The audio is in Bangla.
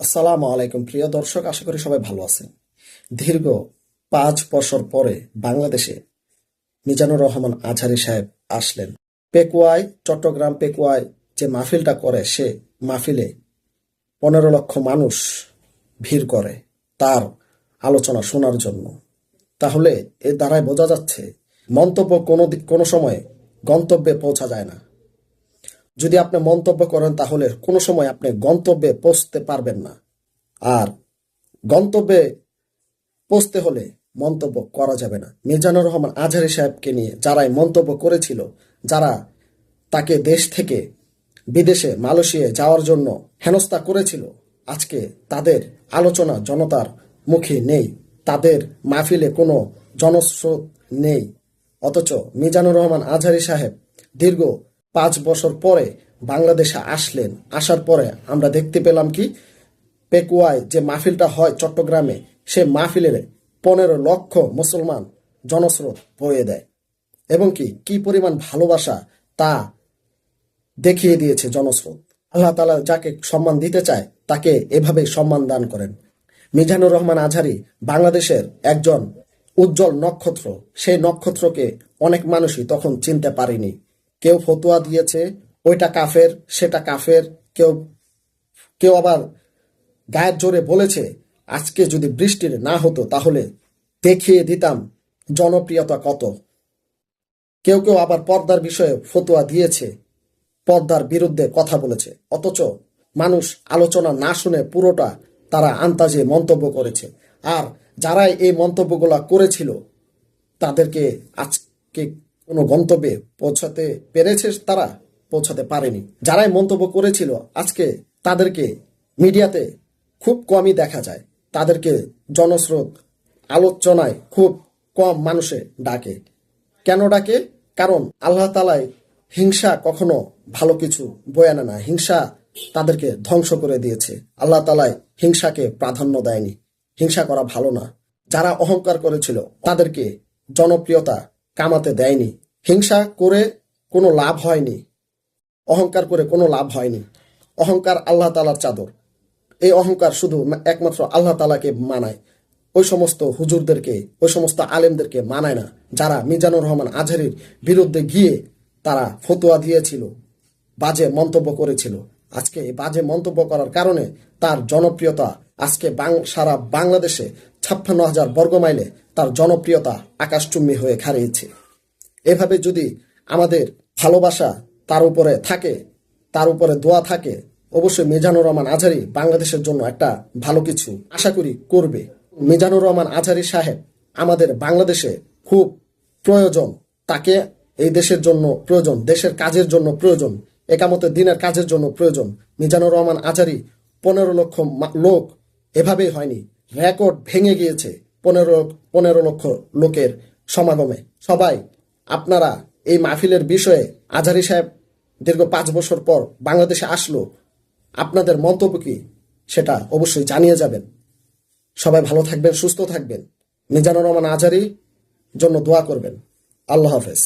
আসসালামু আলাইকুম। প্রিয় দর্শক, আশা করি সবাই ভালো আছেন। দীর্ঘ পাঁচ বছর পরে বাংলাদেশে মিজানুর রহমান আজহারি সাহেব আসলেন। পেকুয়ায়, চট্টগ্রাম পেকুয়ায় যে মাহফিলটা করে, সে মাহফিলে পনেরো লক্ষ মানুষ ভিড় করে তার আলোচনা শোনার জন্য। তাহলে এর দ্বারাই বোঝা যাচ্ছে, মন্তব্য কোনো কোনো সময় গন্তব্যে পৌঁছা যায় না। যদি আপনি মন্তব্য করেন, তাহলে কোনো সময় আপনি গন্তব্যে পৌঁছতে পারবেন না। আর গন্তব্যে পৌঁছতে হলে মন্তব্য করা যাবে না। মিজানুর রহমান আজহারি সাহেবকে নিয়ে যারাই মন্তব্য করেছিল, যারা তাকে দেশ থেকে বিদেশে মালয়েশিয়ায় যাওয়ার জন্য হেনস্থা করেছিল, আজকে তাদের আলোচনা জনতার মুখে নেই। তাদের মাহফিলে কোনো জনস্রোত নেই। অথচ মিজানুর রহমান আজহারি সাহেব দীর্ঘ পাঁচ বছর পরে বাংলাদেশে আসলেন। আসার পরে আমরা দেখতে পেলাম কি, পেকুয়ায় যে মাহফিলটা হয় চট্টগ্রামে, সে মাহফিলের পনেরো লক্ষ মুসলমান জনস্রোত বয়ে দেয়। এবং কি কি পরিমাণ ভালোবাসা তা দেখিয়ে দিয়েছে জনস্রোত। আল্লাহ তালা যাকে সম্মান দিতে চায়, তাকে এভাবে সম্মান দান করেন। মিজানুর রহমান আজহারি বাংলাদেশের একজন উজ্জ্বল নক্ষত্র। সেই নক্ষত্রকে অনেক মানুষই তখন চিনতে পারেনি। কেউ ফতুয়া দিয়েছে, ওইটা কাফের, সেটা কাফের, কেউ কেউ আবার গায়ের জোরে বলেছে, আজকে যদি বৃষ্টির না হতো তাহলে দেখিয়ে দিতাম জনপ্রিয়তা কত। কেউ কেউ আবার পর্দার বিষয়ে ফতুয়া দিয়েছে, পর্দার বিরুদ্ধে কথা বলেছে, অথচ মানুষ আলোচনা না শুনে পুরোটা তারা আন্তাজে মন্তব্য করেছে। আর যারাই এই মন্তব্যগুলা করেছিল, তাদেরকে আজকে কোনো গন্তব্যে পৌঁছাতে পেরেছে তারা? পৌঁছাতে পারেনি। যারাই মন্তব্য করেছিল, আজকে তাদেরকে মিডিয়াতে খুব কমই দেখা যায়। তাদেরকে জনস্রোত, আলোচনায় খুব কম মানুষে ডাকে। কেন ডাকে? কারণ আল্লাহ তালায় হিংসা কখনো ভালো কিছু বয়ে আনে না। হিংসা তাদেরকে ধ্বংস করে দিয়েছে। আল্লাহ তালায় হিংসাকে প্রাধান্য দেয়নি। হিংসা করা ভালো না। যারা অহংকার করেছিল, তাদেরকে জনপ্রিয়তা কামাতে দেয়নি। হিংসা করে কোনো লাভ হয়নি। অহংকার করে কোনো লাভ হয়নি। অহংকার আল্লাহ তালার চাদর। এই অহংকার শুধু একমাত্র আল্লাহ তালাকে মানায়। ওই সমস্ত হুজুরদেরকে, ওই সমস্ত আলেমদেরকে মানায় না। যারা মিজানুর রহমান আজহারির বিরুদ্ধে গিয়ে তারা ফতোয়া দিয়েছিল, বাজে মন্তব্য করেছিল। আজকে এই বাজে মন্তব্য করার কারণে তার জনপ্রিয়তা আজকে সারা বাংলাদেশে ছাপ্পান্ন হাজার বর্গমাইলে তার জনপ্রিয়তা আকাশচুম্বী হয়ে খারিয়েছে এভাবে যদি আমাদের ভালোবাসা তার উপরে থাকে, তার উপরে দোয়া থাকে, অবশ্যই মিজানুর রহমান আজহারি বাংলাদেশের জন্য একটা ভালো কিছু আশা করি করবে। মিজানুর রহমান আজহারি সাহেব আমাদের বাংলাদেশে খুব প্রয়োজন, তাকে এই দেশের জন্য প্রয়োজন, দেশের কাজের জন্য প্রয়োজন, একামতের দিনের কাজের জন্য প্রয়োজন। মিজানুর রহমান আজহারি পনেরো লক্ষ লোক, এভাবেই হয়নি, রেকর্ড ভেঙে গিয়েছে। পনেরো পনেরো লক্ষ লোকের সমাগমে। সবাই, আপনারা এই মাহফিলের বিষয়ে আজহারি সাহেব দীর্ঘ পাঁচ বছর পর বাংলাদেশে আসলো, আপনাদের মন্তব্য কি? সেটা অবশ্যই জানিয়ে যাবেন। সবাই ভালো থাকবেন, সুস্থ থাকবেন। নিজানুর রহমান আজহারি জন্য দোয়া করবেন। আল্লাহ হাফেজ।